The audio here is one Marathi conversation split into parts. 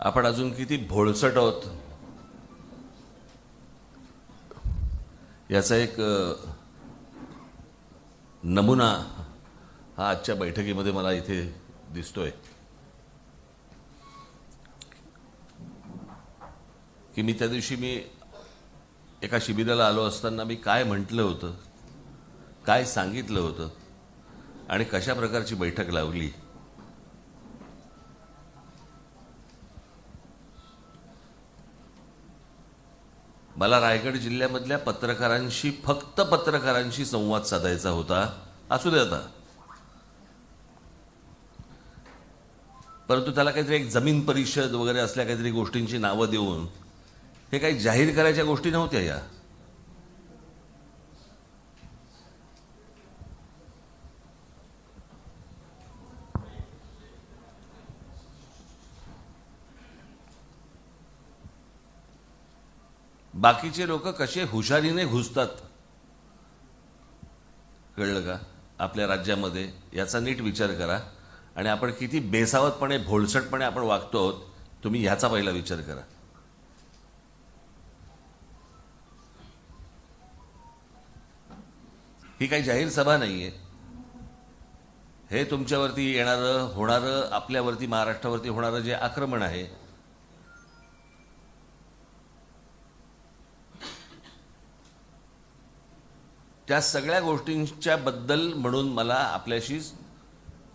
आपण अजून किती भोळसट आहोत? याचा एक नमुना हा आजच्या बैठकीमध्ये मला इथे दिसतोय. की मी त्या दिवशी मी एका शिबिराला आलो असताना मी काय म्हटलं होतं? काय सांगितलं होतं? आणि कशा प्रकारची बैठक लावली? मला रायगड जिल्ह्यामधल्या पत्रकारांशी फक्त पत्रकारांशी संवाद साधायचा होता. असू दे आता. परंतु त्याला काहीतरी एक जमीन परिषद वगैरे असल्या काहीतरी गोष्टींची नावं देऊन हे काही जाहीर करायच्या गोष्टी नव्हत्या या. बाकीचे लोक कसे हुशारीने घुसतात? कळलं का? आपल्या राज्यामध्ये याचा नीट विचार करा. आणि आपण किती बेसावतपणे भोळसटपणे आपण वागतो आहोत तुम्ही ह्याचा पहिला विचार करा. ही काही जाहीर सभा नाहीये. हे तुमच्यावरती येणारं होणारं आपल्यावरती महाराष्ट्रावरती होणारं जे आक्रमण आहे त्या सगळ्या गोष्टींच्या बद्दल म्हणून मला आपल्याशी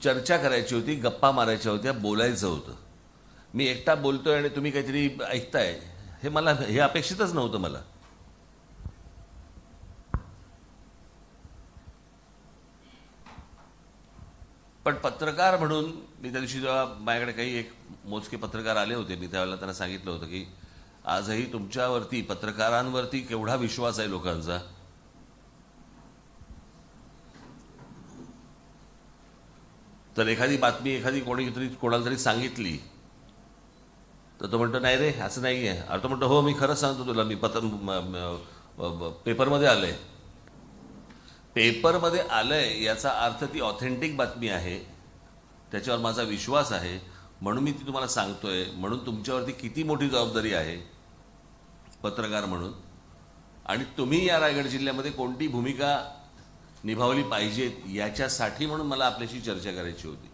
चर्चा करायची होती गप्पा मारायच्या होत्या बोलायचं होतं. मी एकटा बोलतोय आणि तुम्ही काहीतरी ऐकताय. हे मला हे अपेक्षितच नव्हतं मला. पण पत्रकार म्हणून मी त्या दिवशी जेव्हा माझ्याकडे काही एक मोजके पत्रकार आले होते मी त्यावेळेला त्यांना सांगितलं होतं की आजही तुमच्यावरती पत्रकारांवरती केवढा विश्वास आहे लोकांचा. तर एखादी बातमी एखादी कोणी तरी कोणाला तरी सांगितली तर तो म्हणतो नाही रे असं नाही आहे अरे तो म्हणतो हो मी खरंच सांगतो तुला मी पत्र पेपरमध्ये आलं आहे पेपरमध्ये आलं आहे याचा अर्थ ती ऑथेंटिक बातमी आहे त्याच्यावर माझा विश्वास आहे म्हणून मी ती तुम्हाला सांगतोय म्हणून तुमच्यावरती किती मोठी जबाबदारी आहे पत्रकार म्हणून. आणि तुम्ही या रायगड जिल्ह्यामध्ये कोणती भूमिका निभावली पाहिजेत याच्यासाठी म्हणून मला आपल्याशी चर्चा करायची होती.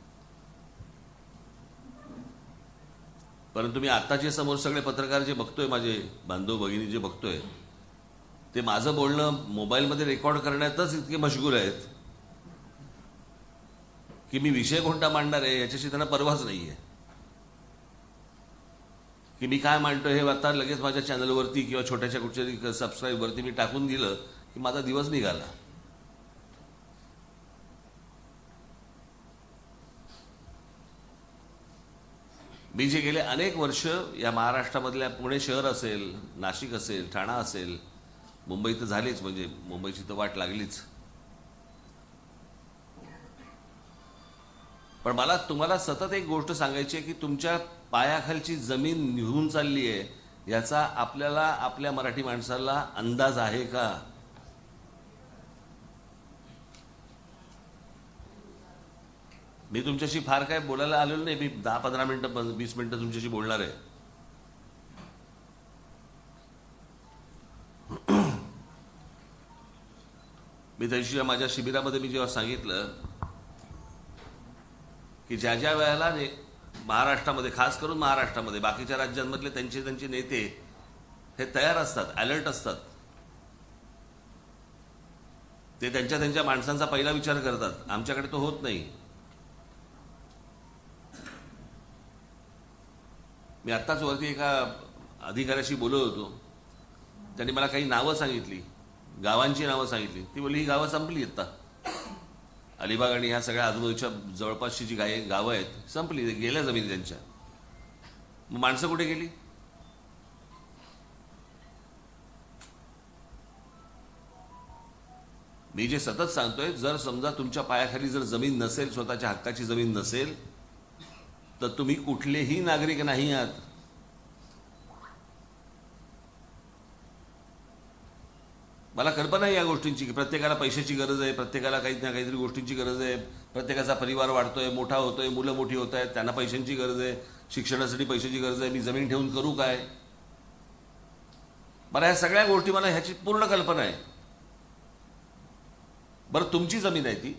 परंतु मी आत्ताचे समोर सगळे पत्रकार जे बघतोय माझे बांधव भगिनी जे बघतोय ते माझं बोलणं मोबाईलमध्ये रेकॉर्ड करण्यातच इतके मशगूल आहेत की मी विषय कोणता मांडणार आहे याच्याशी त्यांना परवाच आहे की मी काय मांडतो हे आता लगेच माझ्या चॅनलवरती किंवा छोट्याशा कुठच्या सबस्क्राईबवरती मी टाकून दिलं की माझा दिवस निघाला. मी जे गेले अनेक वर्ष या महाराष्ट्रामधल्या पुणे शहर असेल नाशिक असेल ठाणा असेल मुंबई तर झालीच म्हणजे मुंबईची तर वाट लागलीच. पण मला तुम्हाला सतत एक गोष्ट सांगायची आहे की तुमच्या पायाखालची जमीन निघून चालली आहे याचा आपल्याला आपल्या मराठी माणसाला अंदाज आहे का? मी तुमच्याशी फार काय बोलायला आलेलो नाही. मी दहा पंधरा मिनटं वीस मिनिटं तुमच्याशी बोलणार आहे. मी त्यांशी माझ्या शिबिरामध्ये मी जेव्हा सांगितलं की ज्या ज्या वेळेला महाराष्ट्रामध्ये खास करून महाराष्ट्रामध्ये बाकीच्या राज्यांमधले त्यांचे त्यांचे नेते हे तयार असतात अलर्ट असतात. ते त्यांच्या त्यांच्या माणसांचा पहिला विचार करतात. आमच्याकडे तो होत नाही. मी आत्ताच वरती एका अधिकाऱ्याशी बोलत होतो. त्यांनी मला काही नावं सांगितली. गावांची नावं सांगितली. ती बोलली ही गावं संपली आत्ता. अलिबाग आणि ह्या सगळ्या आजूबाजूच्या जवळपासची जी गाय गावं आहेत संपली. गेल्या जमिनी त्यांच्या. मग माणसं कुठे गेली? मी जे सतत सांगतोय जर समजा तुमच्या पायाखाली जर जमीन नसेल स्वतःच्या हक्काची जमीन नसेल तर तुम्ही कुठलेही नागरिक नाही आहात मला कल्पना आहे या गोष्टींची की प्रत्येकाला पैशाची गरज आहे प्रत्येकाला काही ना काहीतरी गोष्टींची गरज आहे. प्रत्येकाचा परिवार वाढतोय मोठा होतोय मुलं मोठी होत आहेत त्यांना पैशांची गरज आहे शिक्षणासाठी पैशाची गरज आहे मी जमीन ठेवून करू काय? मला ह्या सगळ्या गोष्टी मला ह्याची पूर्ण कल्पना आहे. बरं तुमची जमीन आहे ती.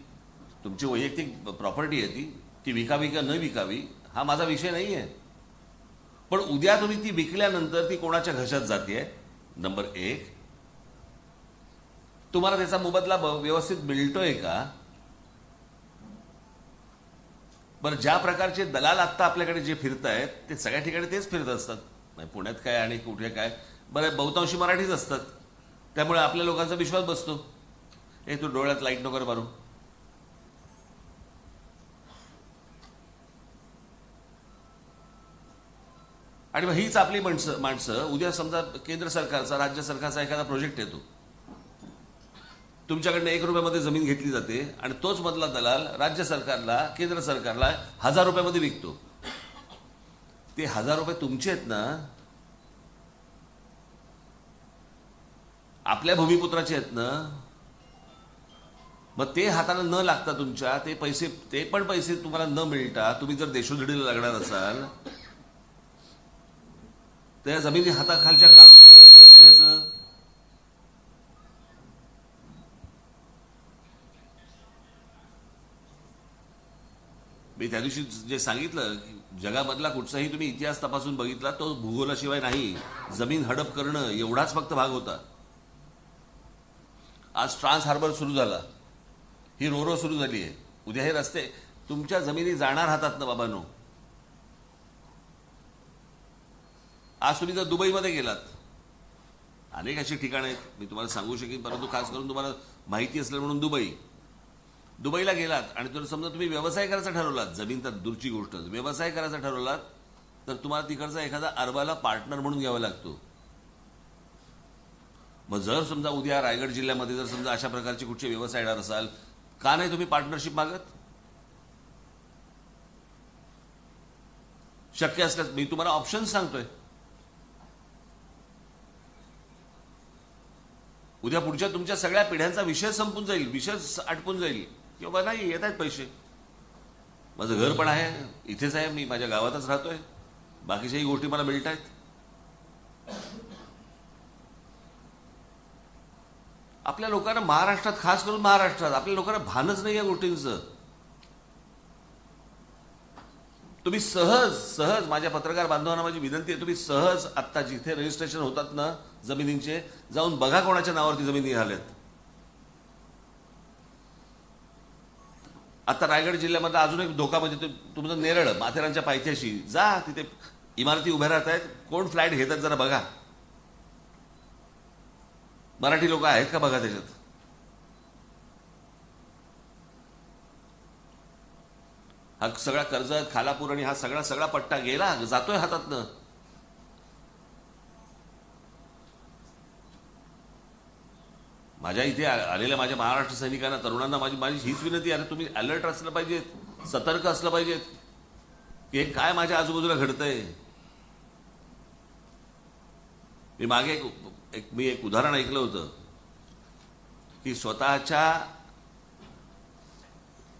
तुमची वैयक्तिक प्रॉपर्टी आहे ती. ती विकावी का न विकावी? हा माझा विषय नाही आहे पण उद्या तुम्ही ती विकल्यानंतर ती कोणाच्या घशात जाते नंबर एक. तुम्हाला त्याचा मोबदला व्यवस्थित मिळतोय का? बरं ज्या प्रकारचे दलाल आत्ता आपल्याकडे जे फिरत आहेत ते सगळ्या ठिकाणी तेच फिरत असतात. पुण्यात काय आणि कुठे काय? बरं बहुतांशी मराठीच असतात. त्यामुळे आपल्या लोकांचा विश्वास बसतो. हे तू डोळ्यात लाइट नको मारू. आणि मग हीच आपली माणसं माणसं. उद्या समजा केंद्र सरकारचा राज्य सरकारचा एखादा प्रोजेक्ट येतो. तुमच्याकडनं एक रुपयामध्ये जमीन घेतली जाते आणि तोच मधला दलाल राज्य सरकारला केंद्र सरकारला हजार रुपयामध्ये विकतो. ते हजार रुपये तुमचे आहेत ना आपल्या भूमिपुत्राचे आहेत ना मग ते हाताला न लागता तुमच्या ते पैसे ते पण पैसे तुम्हाला न मिळता तुम्ही जर देशोधडीला लागणार असाल त्या जमिनी हाताखालच्या काढून करायचं काय त्याचं? मी त्या दिवशी जे सांगितलं की जगामधला कुठचाही तुम्ही इतिहास तपासून बघितला तो भूगोलाशिवाय नाही. जमीन हडप करणं एवढाच फक्त भाग होता. आज ट्रान्स हार्बर सुरू झाला. ही रोरो सुरू झाली आहे उद्या हे रस्ते तुमच्या जमिनी जाणार हातात ना बाबांनो. आज तुम्ही जर दुबईमध्ये गेलात. अनेक अशी ठिकाणं आहेत. मी तुम्हाला सांगू शकेन परंतु खास करून तुम्हाला माहिती असलं म्हणून दुबई. दुबईला गेलात आणि तर समजा तुम्ही व्यवसाय करायचा ठरवलात जमीन तर दूरची गोष्ट. व्यवसाय करायचा ठरवलात तर तुम्हाला तिकडचा एखादा अरबाला पार्टनर म्हणून घ्यावा लागतो. मग जर समजा उद्या रायगड जिल्ह्यामध्ये जर समजा अशा प्रकारचे कुठचे व्यवसाय येणार असाल का नाही तुम्ही पार्टनरशिप मागत? शक्य असल्यास मी तुम्हाला ऑप्शन सांगतोय. उद्या पुढच्या तुमच्या सगळ्या पिढ्यांचा विषय संपून जाईल विषय आटपून जाईल. किंवा बाबा नाही येत आहेत पैसे. माझं घर पण आहे इथेच आहे मी माझ्या गावातच राहतोय. बाकीच्याही गोष्टी मला मिळत आहेत आपल्या लोकांना महाराष्ट्रात खास करून महाराष्ट्रात आपल्या लोकांना भानच नाही या गोष्टींचं. तुम्ही सहज सहज माझ्या पत्रकार बांधवांना माझी विनंती आहे तुम्ही सहज आत्ता जिथे रजिस्ट्रेशन होतात ना जमिनींचे जाऊन बघा कोणाच्या नावावरती जमिनी झाल्यात आता रायगड जिल्ह्यामध्ये अजून एक धोका म्हणजे तुमचं नेरळ माथेरानच्या पायथ्याशी. जा तिथे इमारती उभ्या राहत आहेत कोण फ्लॅट घेतात जरा बघा. मराठी लोक आहेत का बघा त्याच्यात? हा सगळा कर्ज खालापूर आणि हा सगळा सगळा पट्टा गेला जातोय हातातनं. माझ्या इथे आलेल्या माझ्या महाराष्ट्र सैनिकांना तरुणांना माझी माझी हीच विनंती आहे अरे तुम्ही अलर्ट असलं पाहिजेत सतर्क असलं पाहिजेत की हे काय माझ्या आजूबाजूला घडतंय? मी मागे एक एक मी एक उदाहरण ऐकलं होतं की स्वतःच्या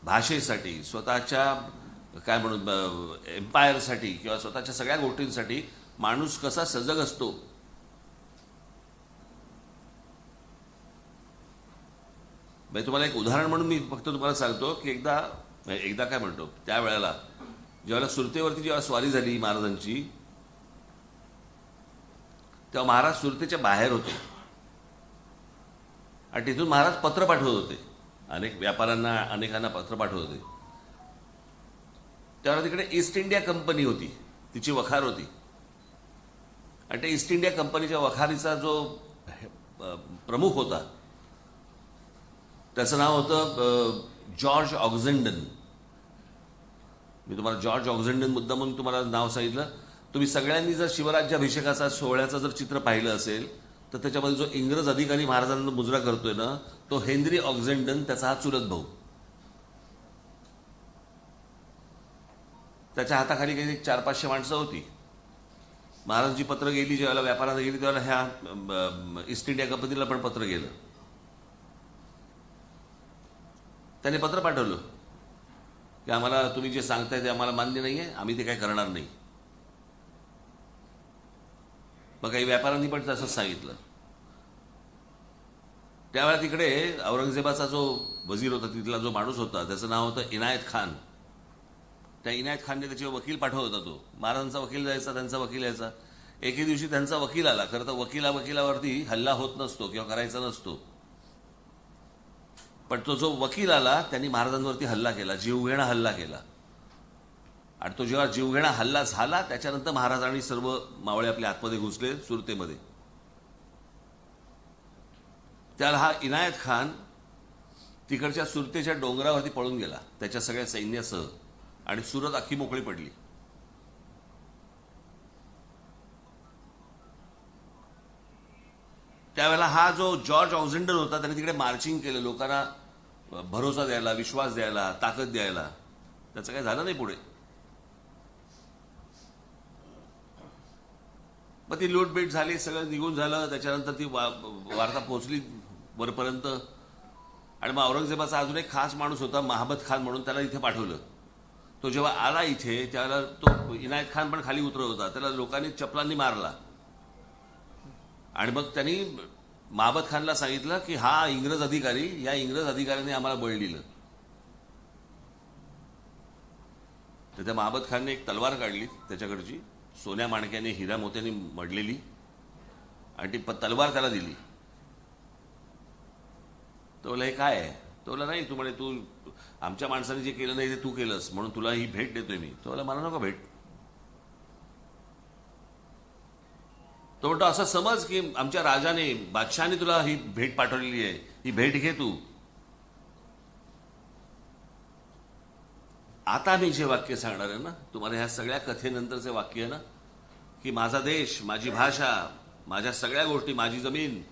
भाषेसाठी स्वतःच्या काय म्हणून एम्पायरसाठी किंवा स्वतःच्या सगळ्या गोष्टींसाठी माणूस कसा सजग असतो? म्हणजे तुम्हाला एक उदाहरण म्हणून मी फक्त तुम्हाला सांगतो की एकदा एकदा काय म्हणतो त्यावेळेला ज्यावेळेला सुरतेवरती जेव्हा स्वारी झाली महाराजांची तेव्हा महाराज सुरतेच्या बाहेर होते. आणि तिथून महाराज पत्र पाठवत होते. अनेक व्यापाऱ्यांना अनेकांना पत्र पाठवत होते. त्यावेळेला तिकडे ईस्ट इंडिया कंपनी होती. तिची वखार होती. आणि त्या ईस्ट इंडिया कंपनीच्या वखारीचा जो प्रमुख होता त्याचं नाव होतं जॉर्ज ऑक्झेंडन मी तुम्हाला जॉर्ज ऑक्झेंडन मुद्दा म्हणून तुम्हाला नाव सांगितलं. तुम्ही सगळ्यांनी जर शिवराज्याभिषेकाचा सोहळ्याचं जर चित्र पाहिलं असेल तर त्याच्यामध्ये जो इंग्रज अधिकारी महाराजांना मुजरा करतोय ना तो हेनरी ऑक्झेंडन त्याचा हा चुलत भाऊ. त्याच्या हाताखाली काही चार पाचशे माणसं होती. महाराजांची पत्र गेली ज्यावेळेला व्यापाराला गेली त्यावेळेला ह्या ईस्ट इंडिया कंपनीला पण पत्र गेलं. त्याने पत्र पाठवलं की आम्हाला तुम्ही जे सांगताय ते आम्हाला मान्य नाही आहे आम्ही ते काय करणार नाही. मग काही व्यापाऱ्यांनी पण तसंच सांगितलं. त्यावेळेला तिकडे औरंगजेबाचा जो वजीर होता तिथला जो माणूस होता त्याचं नाव होतं इनायत खान. त्या इनायत खानने त्याचे वकील पाठवत होता तो. महाराजांचा वकील जायचा त्यांचा वकील यायचा. एके दिवशी त्यांचा वकील आला. खरं तर वकिला वकिलावरती हल्ला होत नसतो किंवा करायचा नसतो. पण तो जो वकील आला त्यांनी महाराजांवरती हल्ला केला जीवघेणा हल्ला केला. आणि तो जेव्हा जीवघेणा हल्ला झाला त्याच्यानंतर महाराजांनी सर्व मावळे आपल्या आतमध्ये घुसले सुरतेमध्ये. त्याला हा इनायत खान तिकडच्या सुरतेच्या डोंगरावरती पळून गेला. त्याच्या सगळ्या सैन्यासह. आणि सुरत अख्खी मोकळी पडली. त्यावेळेला हा जो जॉर्ज ऑक्झेंडर होता त्याने तिकडे मार्चिंग केलं. लोकांना भरोसा द्यायला विश्वास द्यायला ताकद द्यायला. त्याचं काही झालं नाही पुढे. मग ती लूटबीट झाली सगळं निघून झालं. त्याच्यानंतर ती वा वार्ता पोहोचली वरपर्यंत. आणि मग औरंगजेबाचा अजून एक खास माणूस होता महाबत खान म्हणून त्याला इथे पाठवलं. तो जेव्हा आला इथे त्याला तो इनायत खान पण खाली उतरत होता. त्याला लोकांनी चपलांनी मारला. आणि मग त्यांनी महाबत खानला सांगितलं की हा इंग्रज अधिकारी या इंग्रज अधिकाऱ्याने आम्हाला बळ दिलं. तर त्या महाबत खानने एक तलवार काढली त्याच्याकडची. सोन्या माणक्याने हिरा मोत्याने मडलेली आणि ती प- तलवार त्याला दिली. तो बोला हे काय आहे? तो बोला नाही तू म्हणे तू आमच्या माणसाने जे केलं नाही ते तू केलंस म्हणून तुला ही भेट देतोय मी. तो बोला मला नको भेट. तो म्हणतो असं समज की आमच्या राजाने बादशहाने तुला ही भेट पाठवलेली आहे. ही भेट घे तू. आता मी जे वाक्य सांगणार आहे ना तुम्हाला ह्या सगळ्या कथेनंतरचे वाक्य आहे ना की माझा देश माझी भाषा माझ्या सगळ्या गोष्टी माझी जमीन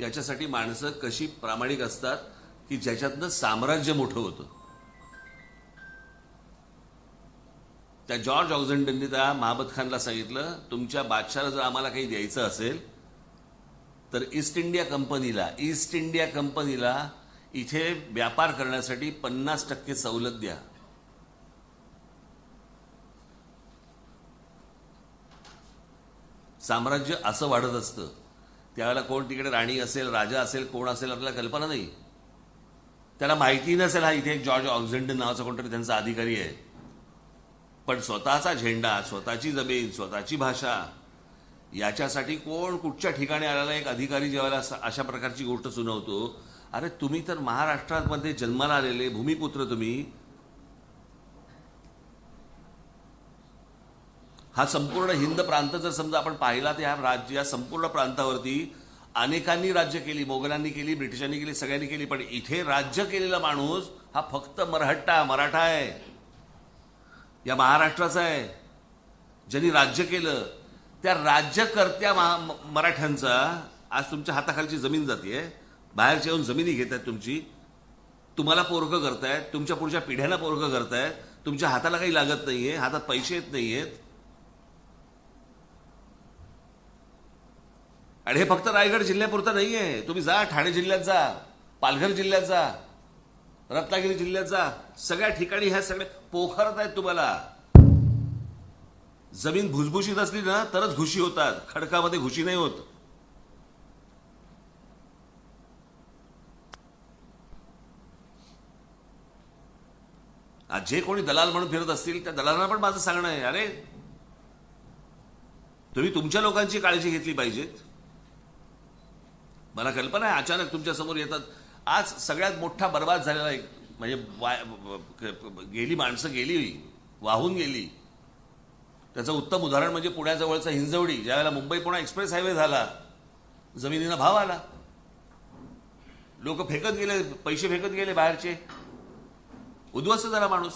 याच्यासाठी माणसं कशी प्रामाणिक असतात की ज्याच्यातनं साम्राज्य मोठं होतं. त्या जॉर्ज ऑक्झेंडननी त्या महाबत खानला सांगितलं तुमच्या बादशाला जर आम्हाला काही द्यायचं असेल तर ईस्ट इंडिया कंपनीला ईस्ट इंडिया कंपनीला इथे व्यापार करण्यासाठी पन्नास टक्के सवलत द्या. साम्राज्य असं वाढत असतं. त्यावेळेला कोण तिकडे राणी असेल राजा असेल कोण असेल आपल्याला कल्पना नाही. त्याला माहिती नसेल हा इथे जॉर्ज ऑक्झेंडन नावाचा कोणतरी त्यांचा अधिकारी आहे. पण स्वतःचा झेंडा स्वतःची जमीन स्वतःची भाषा याच्यासाठी कोण कुठच्या ठिकाणी आलेला एक अधिकारी ज्यावेळेला अशा प्रकारची गोष्ट सुनावतो. अरे तुम्ही तर महाराष्ट्रामध्ये जन्माला आलेले भूमिपुत्र तुम्ही. हा संपूर्ण हिंद प्रांत जर समजा आपण पाहिला तर ह्या राज्य या संपूर्ण प्रांतावरती अनेकांनी राज्य केली मोगलांनी केली ब्रिटिशांनी केली सगळ्यांनी केली पण इथे राज्य केलेला माणूस हा फक्त मराठा मराठा आहे. या महाराष्ट्राचा आहे. ज्यांनी राज्य केलं त्या राज्यकर्त्या महा मराठ्यांचा आज तुमच्या हाताखालची जमीन जाते बाहेरच्या येऊन जमिनी घेत आहेत तुमची. तुम्हाला पोरखं करतायत तुमच्या पुढच्या पिढ्यांना पोरखं करतायत तुमच्या हाताला काही लागत नाहीये हातात पैसे येत नाहीयेत. आणि हे फक्त रायगड जिल्ह्यापुरतं नाहीये. तुम्ही जा ठाणे जिल्ह्यात जा पालघर जिल्ह्यात जा रत्नागिरी जिल्ह्यात जा. सगळ्या ठिकाणी ह्या सगळ्या पोखरत आहेत तुम्हाला. जमीन भुसभुशीत असली ना तरच घुशी होतात. खडकामध्ये घुशी नाही होत. जे कोणी दलाल म्हणून फिरत असतील त्या दलालांना पण माझं सांगणं आहे अरे तुम्ही तुमच्या लोकांची काळजी घेतली पाहिजेत. मला कल्पना आहे अचानक तुमच्यासमोर येतात. आज सगळ्यात मोठा बर्बाद झालेला एक म्हणजे गेली माणसं गेली वाहून गेली. त्याचं उत्तम उदाहरण म्हणजे पुण्याजवळचा हिंजवडी ज्यावेळेला मुंबई पुणा एक्सप्रेस हायवे झाला जमिनीला भाव आला. लोक फेकत गेले पैसे फेकत गेले बाहेरचे. उद्ध्वस्त झाला माणूस.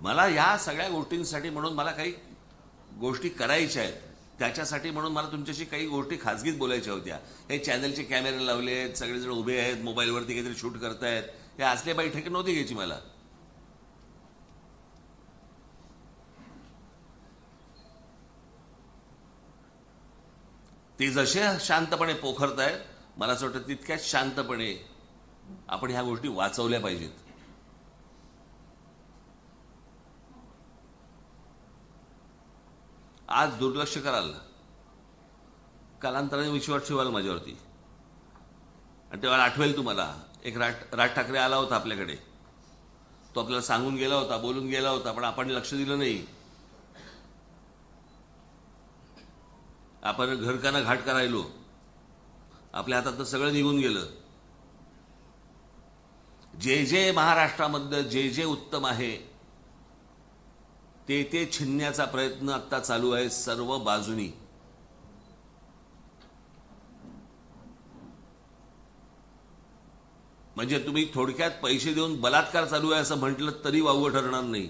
मला या सगळ्या गोष्टींसाठी म्हणून मला काही गोष्टी करायच्या आहेत. त्याच्यासाठी म्हणून मला तुमच्याशी काही गोष्टी खाजगीत बोलायच्या होत्या. हे चॅनलचे कॅमेरे लावले आहेत सगळेजण उभे आहेत मोबाईलवरती काहीतरी शूट करतायत. हे असले बैठक नव्हती घ्यायची मला. ते जसे शांतपणे पोखरतायत मला असं वाटतं तितक्याच शांतपणे आपण ह्या गोष्टी वाचवल्या पाहिजेत. आज दुर्लक्ष कराल कालांतराने विश्वास ठेवाल माझ्यावरती. आणि तेव्हा आठवेल तुम्हाला एक राज राज ठाकरे आला होता आपल्याकडे. तो आपल्याला सांगून गेला होता बोलून गेला होता पण आपण लक्ष दिलं नाही. आपण घरकाना घाट करायलो. आपल्या हातात सगळं निघून गेलं. जे जे महाराष्ट्रामधलं जे जे उत्तम आहे ते ते छिनण्याचा प्रयत्न आता चालू आहे सर्व बाजूनी. म्हणजे तुम्ही थोडक्यात पैसे देऊन बलात्कार चालू आहे असं म्हटलं तरी वावगं ठरणार नाही.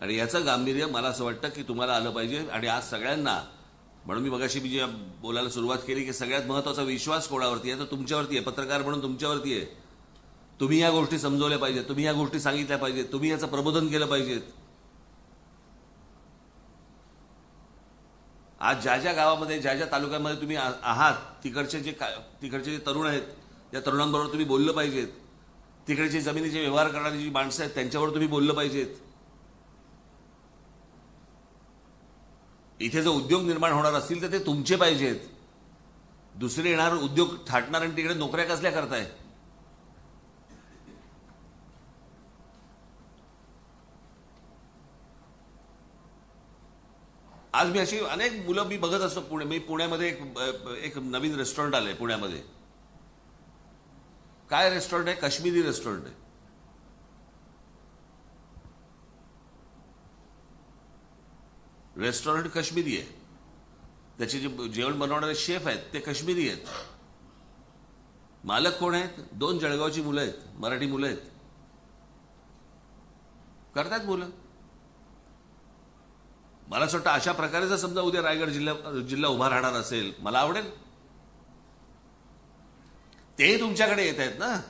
आणि याचं गांभीर्य मला असं वाटतं की तुम्हाला आलं पाहिजे. आणि आज सगळ्यांना म्हणून मी मगाशी मी जे बोलायला सुरुवात केली की सगळ्यात महत्त्वाचा विश्वास कोणावरती आहे? तर तुमच्यावरती आहे. पत्रकार म्हणून तुमच्यावरती आहे. तुम्ही या गोष्टी समजवल्या पाहिजेत. तुम्ही या गोष्टी सांगितल्या पाहिजेत. तुम्ही याचं प्रबोधन केलं पाहिजेत. आज ज्या ज्या गावामध्ये ज्या ज्या तालुक्यामध्ये तुम्ही आ- आहात तिकडचे जे का- तिकडचे जे तरुण आहेत त्या तरुणांबरोबर तुम्ही बोललं पाहिजेत. तिकडचे जमिनीचे व्यवहार करणारी जी माणसं आहेत त्यांच्यावर तुम्ही बोललं पाहिजेत. इथे जर उद्योग निर्माण होणार असतील तर ते तुमचे पाहिजेत. दुसरे येणार उद्योग थाटणार आणि तिकडे नोकऱ्या कसल्या करताय? आज मी अशी अनेक मुलं मी बघत असतो पुणे मी पुण्यामध्ये एक एक नवीन रेस्टॉरंट आलंय पुण्यामध्ये. काय रेस्टॉरंट आहे? काश्मीरी रेस्टॉरंट आहे. रेस्टॉरंट काश्मीरी आहे. त्याचे जे जेवण बनवणारे शेफ आहेत ते काश्मीरी आहेत. मालक कोण आहेत? दोन जळगावची मुलं आहेत मराठी मुलं आहेत. करतात मुलं. मला असं वाटतं अशा प्रकारे जर समजा उद्या रायगड जिल्हा जिल्हा उभा राहणार असेल. मला आवडेल. ते तुमच्याकडे येत आहेत ना?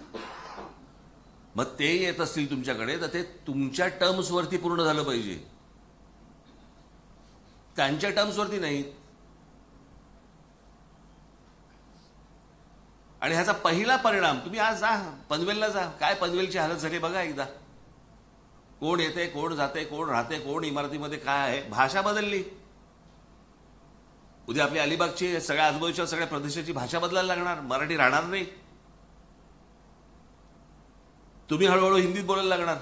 मग ते येत असतील तुमच्याकडे तर ते तुमच्या टर्म्सवरती पूर्ण झालं पाहिजे. त्यांच्या टर्म्सवरती नाही आणि ह्याचा पहिला परिणाम तुम्ही आज जा पनवेलला जा. काय पनवेलची हालत झाली बघा एकदा. कोण येते कोण जाते कोण राहते कोण इमारतीमध्ये काय आहे भाषा बदलली. उद्या आपली अलिबागची सगळ्या आजूबाजूच्या सगळ्या प्रदेशाची भाषा बदलायला लागणार मराठी राहणार नाही. तुम्ही हळूहळू हिंदीत बोलायला लागणार.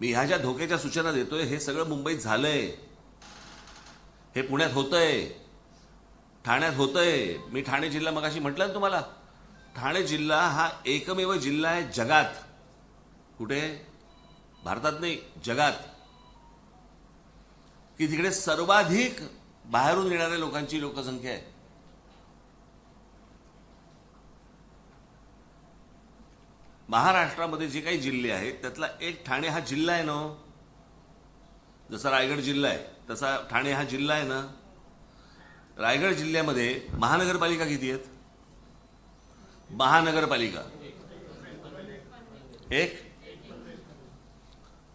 मी ह्या ज्या धोक्याच्या सूचना देतोय हे सगळं मुंबईत झालंय. हे पुण्यात होतंय. ठाण्यात होतंय. मी ठाणे जिल्हा मगाशी म्हटलं ना तुम्हाला? ठाणे जिल्हा हा एकमेव जिल्हा आहे जगात. कुठे? भारतात नाही जगात. की तिकडे सर्वाधिक बाहेरून येणाऱ्या लोकांची लोकसंख्या आहे. महाराष्ट्रामध्ये जे काही जिल्हे आहेत त्यातला एक ठाणे हा जिल्हा आहे ना हो. जसा रायगड जिल्हा आहे तसा ठाणे हा जिल्हा आहे ना. रायगड जिल्ह्यामध्ये महानगरपालिका किती आहेत? महानगरपालिका. एक.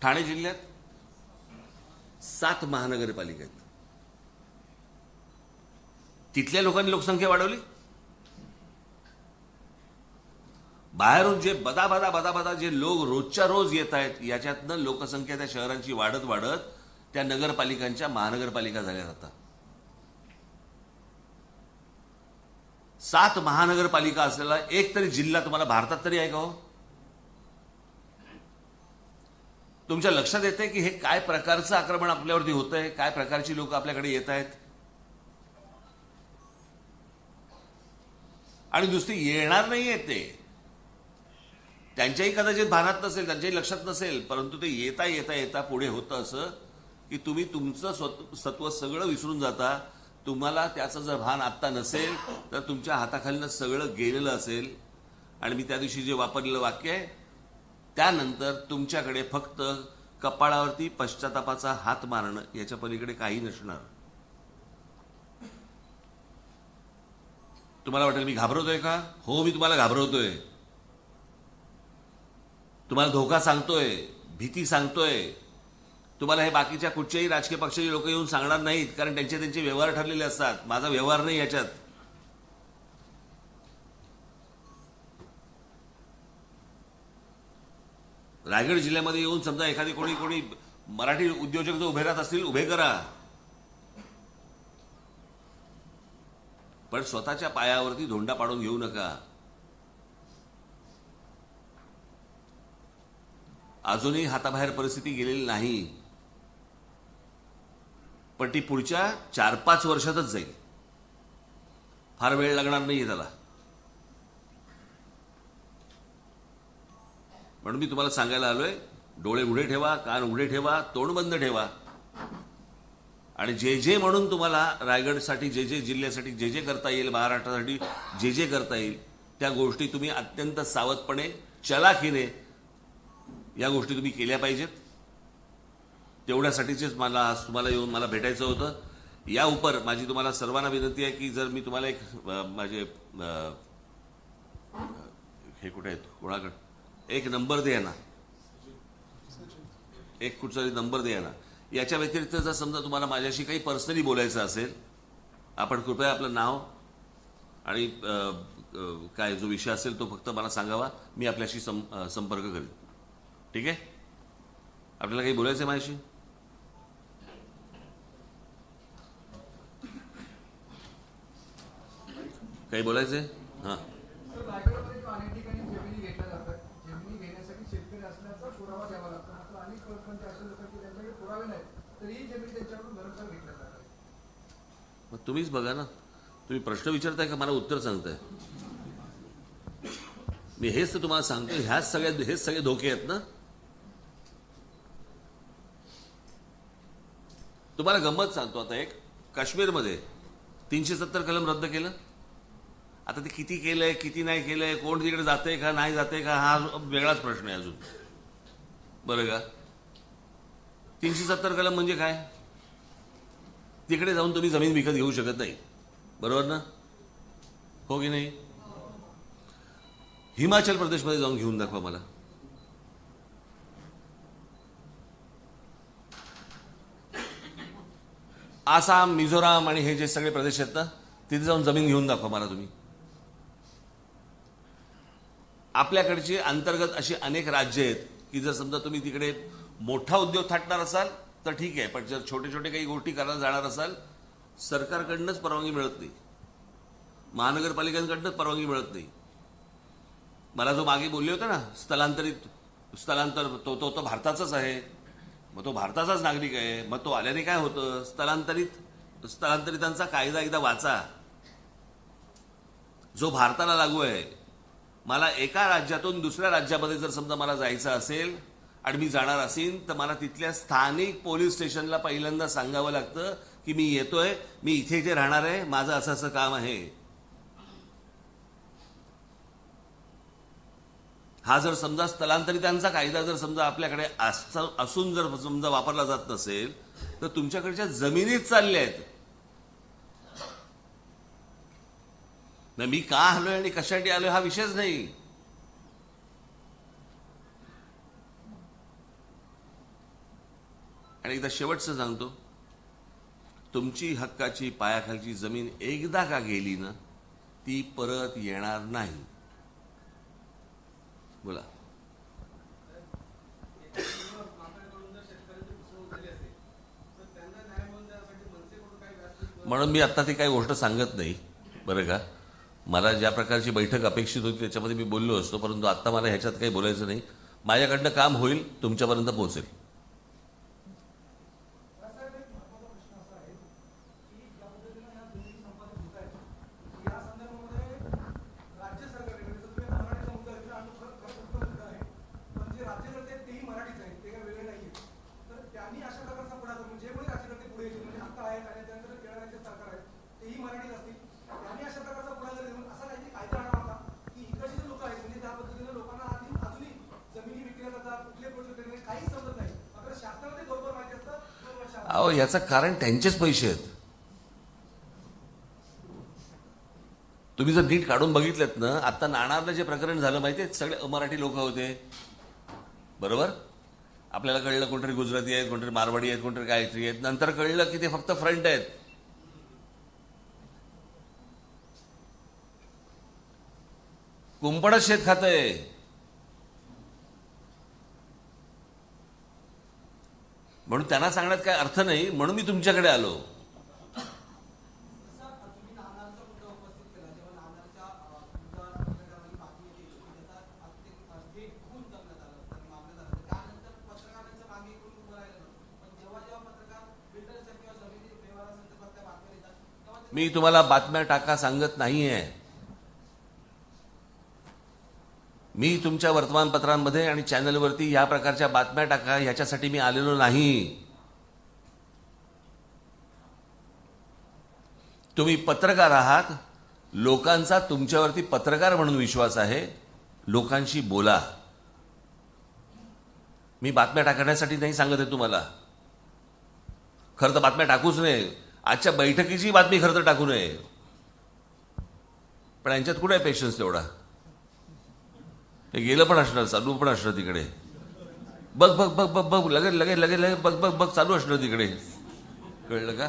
ठाणे जिल्ह्यात सात महानगरपालिका आहेत. तिथल्या लोकांनी लोकसंख्या वाढवली? बाहेरून जे बदा बदा बदा बदा जे लोक रोजच्या रोज येत आहेत याच्यातनं लोकसंख्या त्या शहरांची वाढत वाढत त्या नगरपालिकांच्या महानगरपालिका झाल्या जातात. सात महानगरपालिका असलेला एक तरी जिल्हा तुम्हाला भारतात तरी आहे का हो? तुमच्या लक्षात येते की हे काय प्रकारचं आक्रमण आपल्यावरती होत आहे काय प्रकारची लोक आपल्याकडे येत आहेत? आणि दुसरी येणार नाही ते. त्यांच्याही कदाचित भानात नसेल त्यांच्याही लक्षात नसेल परंतु ते येता येता येता पुढे होतं असं की तुम्ही तुमचं स्वत सत्व सगळं विसरून जाता. तुम्हाला त्याचं जर भान आत्ता नसेल तर तुमच्या हाताखालीनं सगळं गेलेलं असेल. आणि मी त्या दिवशी जे वापरलेलं वाक्य आहे त्यानंतर तुमच्याकडे फक्त कपाळावरती पश्चातापाचा हात मारणं याच्या पलीकडे काही नसणार. तुम्हाला वाटेल मी घाबरवतोय का? हो मी तुम्हाला घाबरवतोय तुम्हाला धोका सांगतोय भीती सांगतोय. तुम्हाला हे बाकीच्या कुठच्याही राजकीय पक्षाचे लोक येऊन सांगणार नाहीत कारण त्यांचे त्यांचे व्यवहार ठरलेले असतात. माझा व्यवहार नाही याच्यात. रायगड जिल्ह्यामध्ये येऊन समजा एखादी कोणी कोणी मराठी उद्योजक जो उभे राहत असतील उभे करा. पण स्वतःच्या पायावरती धोंडा पाडून घेऊ नका. अजूनही हाताबाहेर परिस्थिती गेलेली नाही. पण ती पुढच्या चार पाच वर्षातच जाईल. फार वेळ लागणार नाहीये त्याला. म्हणून मी तुम्हाला सांगायला आलोय डोळे उघडे ठेवा कान उघडे ठेवा तोंड बंद ठेवा. आणि जे जे म्हणून तुम्हाला रायगडसाठी जे जे जिल्ह्यासाठी जे जे करता येईल महाराष्ट्रासाठी जे जे करता येईल त्या गोष्टी तुम्ही अत्यंत सावधपणे चलाखीने या गोष्टी तुम्ही केल्या पाहिजेत. तेवढ्यासाठीचेच मला आज तुम्हाला येऊन मला भेटायचं होतं. या उपर माझी तुम्हाला सर्वांना विनंती आहे की जर मी तुम्हाला एक माझे हे कुठे आहेत? कोणाकडे? एक नंबर द्या ना एक कुठचा तरी नंबर द्या ना याच्या व्यतिरिक्त जर समजा तुम्हाला माझ्याशी काही पर्सनली बोलायचं असेल आपण कृपया आपलं नाव आणि काय जो विषय असेल तो फक्त मला सांगावा. मी आपल्याशी सं संपर्क करेन. ठीक आहे? आपल्याला काही बोलायचं आहे माझ्याशी? काही बोलायचंय हा. मग तुम्हीच बघा ना. तुम्ही प्रश्न विचारताय का मला उत्तर सांगताय? मी हेच तर तुम्हाला सांगतो ह्याच सगळ्यात हेच सगळे धोके आहेत ना? तुम्हाला गंमत सांगतो आता एक. काश्मीरमध्ये तीनशे सत्तर कलम रद्द केलं. आता ते किती केलंय किती नाही केलंय कोण तिकडे जाते का नाही जाते का हा वेगळाच प्रश्न आहे अजून. बरं का? तीनशे सत्तर कलम म्हणजे काय? तिकडे जाऊन तुम्ही जमीन विकत घेऊ शकत नाही. बरोबर ना? हो की नाही? हिमाचल प्रदेशमध्ये जाऊन घेऊन दाखवा मला. आसाम मिझोराम आणि हे जे सगळे प्रदेश आहेत ना तिथे जाऊन जमीन घेऊन दाखवा मला तुम्ही. आपल्याकडची अंतर्गत अशी अनेक राज्य आहेत की जर समजा तुम्ही तिकडे मोठा उद्योग थाटणार असाल तर ठीक आहे पण जर छोटे छोटे काही गोष्टी करायला जाणार असाल सरकारकडनंच परवानगी मिळत नाही. महानगरपालिकांकडनंच परवानगी मिळत नाही. मला जो मागे बोलले होते ना स्थलांतरित स्थलांतर तो तो तो भारताचाच आहे. मग तो भारताचाच नागरिक आहे. मग तो आल्याने काय होतं? स्थलांतरित स्थलांतरितांचा कायदा एकदा वाचा. जो भारताला लागू आहे मला एका राज्यातून दुसऱ्या राज्यामध्ये जर समजा मला जायचं असेल आणि मी जाणार असेल तर मला तिथल्या स्थानिक पोलीस स्टेशनला पहिल्यांदा सांगावं लागतं की मी येतोय मी इथे इथे राहणार आहे माझं असं असं काम आहे. हा जर समजा स्थलांतरितांचा कायदा जर समजा आपल्याकडे असून जर समजा वापरला जात नसेल तर तुमच्याकडच्या जमिनीत चालल्या आहेत. ना मी का आलोय आणि कशासाठी आलोय हा विषयच नाही. आणि एकदा शेवटचं सांगतो. तुमची हक्काची पायाखालची जमीन एकदा का गेली ना ती परत येणार नाही. बोला. म्हणून मी आता ती काही गोष्ट सांगत नाही बरं का? मला ज्या प्रकारची बैठक अपेक्षित होती त्याच्यामध्ये मी बोललो असतो परंतु आता मला ह्याच्यात काही बोलायचं नाही. माझ्याकडनं काम होईल तुमच्यापर्यंत पोहोचेल त्यासाठी एक महत्त्वाचा प्रश्न असा आहे की ज्या पद्धतीने या जमिनी संपादित होत आहेत या संदर्भामध्ये राज्य सरकारने म्हणजे जर तुम्ही मराठीचा मुद्दा घेतला आणि खरं खरं तो मुद्दा आहे पण जे राज्यकर्ते आहेत तेही मराठीच आहेत ते काही वेगळे नाही तर त्यांनी अशा प्रकारचा पुढाकार म्हणजे जे कोणी राज्यकर्ते पुढे येतील म्हणजे आता आहेत आणि त्यानंतर येणारे जे सरकार आहेत तेही मराठीच असतील त्यांनी अशा प्रकारचा पुढाकार घेऊन असा काहीतरी कायदा आणावा होता की इकडचे जे लोक आहेत म्हणजे त्या पद्धतीने लोकांना आधी अजूनही जमिनी विकल्या जातात कुठले प्रोजेक्ट वगैरे काहीच समजत नाही मात्र शासनाला ते बरोबर माहिती असतं बरोबर शासन अहो याचं कारण त्यांचेच पैसे आहेत. तुम्ही जर नीट काढून बघितलेत ना आता नाणारला जे प्रकरण झालं माहितीये सगळे अमराठी लोक होते. बरोबर? आपल्याला कळलं कोणतरी गुजराती आहेत कोणतरी मारवाडी आहेत कोणतरी गायत्री आहेत. नंतर कळलं की ते फक्त फ्रंट आहेत. कुंपणच शेत खात आहे म्हणून त्यांना सांगण्यात काय अर्थ नाही म्हणून मी तुमच्याकडे आलो. मी तुम्हाला बातम्या टाका सांगत नाहीये. मी तुमच्या वर्तमानपत्रांमध्ये आणि चॅनलवरती या प्रकारच्या बातम्या टाका ह्याच्यासाठी मी आलेलो नाही. तुम्ही पत्रकार आहात. लोकांचा तुमच्यावरती पत्रकार म्हणून विश्वास आहे. लोकांशी बोला. मी बातम्या टाकण्यासाठी नाही सांगत आहे तुम्हाला. खरं तर बातम्या टाकूच नये. आजच्या बैठकीची बातमी खरं तर टाकू नये. पण यांच्यात कुठे पेशन्स तेवढा? हे गेलं पण असणार चालू पण असणार तिकडे. बघ बघ बघ बघ बघ लगेच लगेच लगेच लगेच बघ बघ बघ चालू असणार तिकडे. कळलं का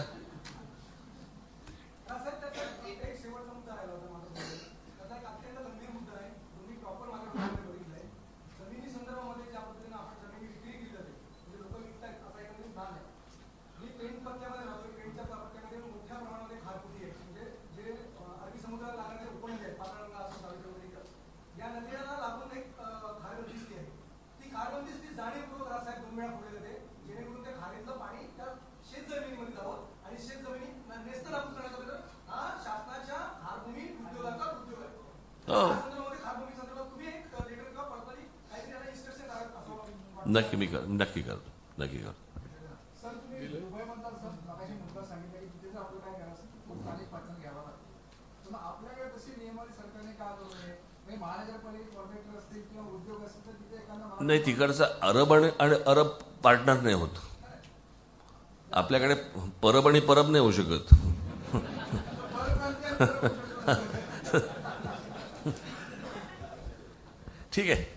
हा, सर, त्याचा एक एक शेवटचा मुद्दा राहिला होता माझा समोर. त्याचा एक अत्यंत गंभीर मुद्दा आहे तो मी प्रॉपर माझ्या डोळ्याने बघितलाय जमिनी संदर्भामध्ये ज्या पद्धतीने आपण जमिनी विक्री केली जाते म्हणजे लोक विकतायत असा एकंदरीत भाग आहे मी पेंट पट्ट्यामध्ये राहतो पेंटच्या पट्ट्यामध्ये मोठ्या प्रमाणामध्ये खारफुटी आहे म्हणजे जे अं, अरबी समुद्राला लागणारे उपनदी आहेत पाताळगंगा असो सावित्री या नदीला लागून एक अं, खारबंदिस्ती आहे ती खारबंदिस्ती जाणीवपूर्वक रासायनिक दोन वेळा फोडली जाते जेणेकरून त्या खाडीतलं पाणी त्या शेत जमिनीमध्ये जावं आणि शेत जमिनी नेस्तनाबूत करण्याचा प्रयत्न हा शासनाच्या खारभूमी उद्योगाचा उद्योग आहे हो. या संदर्भामध्ये खारभूमी संदर्भात तुम्ही एक लेटर किंवा पर्सनली काहीतरी त्याला इन्स्ट्रक्शन करायला असं वाटतं. नक्की मी कर नक्की करतो नक्की करतो सर तुम्ही दुबईबद्दल सर मगाशी मुद्दा सांगितला की तिथे जर आपलं काय करायचं खूप स्थानिक पातळीवर घ्यावा लागतं तर मग आपल्याकडे तशी नियमावली सरकारने का करू नये म्हणजे महानगरपालिका कॉर्पोरेटर असतील नक्की मी कर नक्की करतो नक्की करतो. नाही तिकडचा अरब आणि आणि अरब पार्टनर नाही होत. आपल्याकडे परब आणि परब नाही होऊ शकत. ठीक आहे.